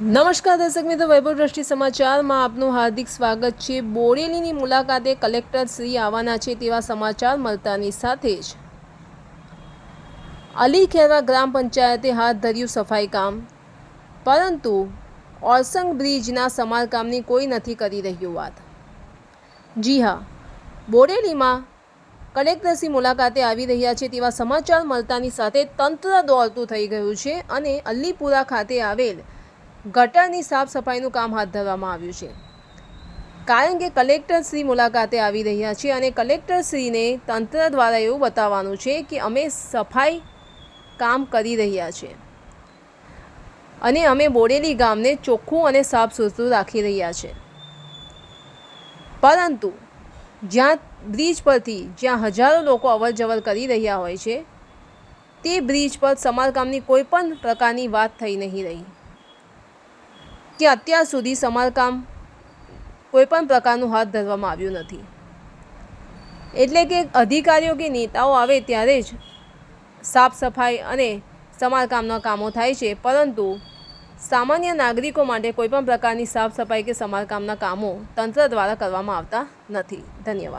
નમસ્કાર દર્શક મિત્રો, વૈભવ દ્રષ્ટિ સમાચારમાં આપનું હાર્દિક સ્વાગત છે. બોરેલીની મુલાકાતે કલેક્ટર શ્રી આવવાના છે તેવા સમાચાર મળતાની સાથે જ. અલી ખેરવા ગ્રામ પંચાયતે હાથ ધર્યું સફાઈ કામ. પરંતુ ઓરસંગ બ્રિજના સમારકામની કોઈ નથી કરી રહ્યું વાત. જી હા બોરેલીમાં કલેક્ટરશ્રી મુલાકાતે આવી રહ્યા છે તેવા સમાચાર મળતાની સાથે તંત્ર દોડતું થઈ ગયું છે અને અલ્લીપુરા ખાતે આવેલ ગટરની સાફ સફાઈનું કામ હાથ ધરવામાં આવ્યું છે. કારણ કે કલેક્ટર શ્રી મુલાકાતે આવી રહ્યા છે અને કલેક્ટર શ્રીને તંત્ર દ્વારા એવું બતાવવાનું છે કે અમે સફાઈ કામ કરી રહ્યા છે. અને અમે બોડેલી ગામને ચોખ્ખું અને સાફ સુથરું રાખી રહ્યા છે. પરંતુ જ્યાં બ્રિજ પરથી જ્યાં હજારો લોકો અવર જવર કરી રહ્યા હોય છે, તે બ્રિજ પર સમારકામની કોઈ પણ પ્રકારની વાત થઈ નહીં રહી. કે અત્યાર સુધી સમારકામ કોઈપણ પ્રકારનું હાથ ધરવામાં આવ્યું નથી. એટલે કે અધિકારીઓ કે નેતાઓ આવે ત્યારે જ સાફ સફાઈ અને સમારકામના કામો થાય છે, પરંતુ સામાન્ય નાગરિકો માટે કોઈપણ પ્રકારની સાફ સફાઈ કે સમારકામના કામો તંત્ર દ્વારા કરવામાં આવતા નથી. ધન્યવાદ.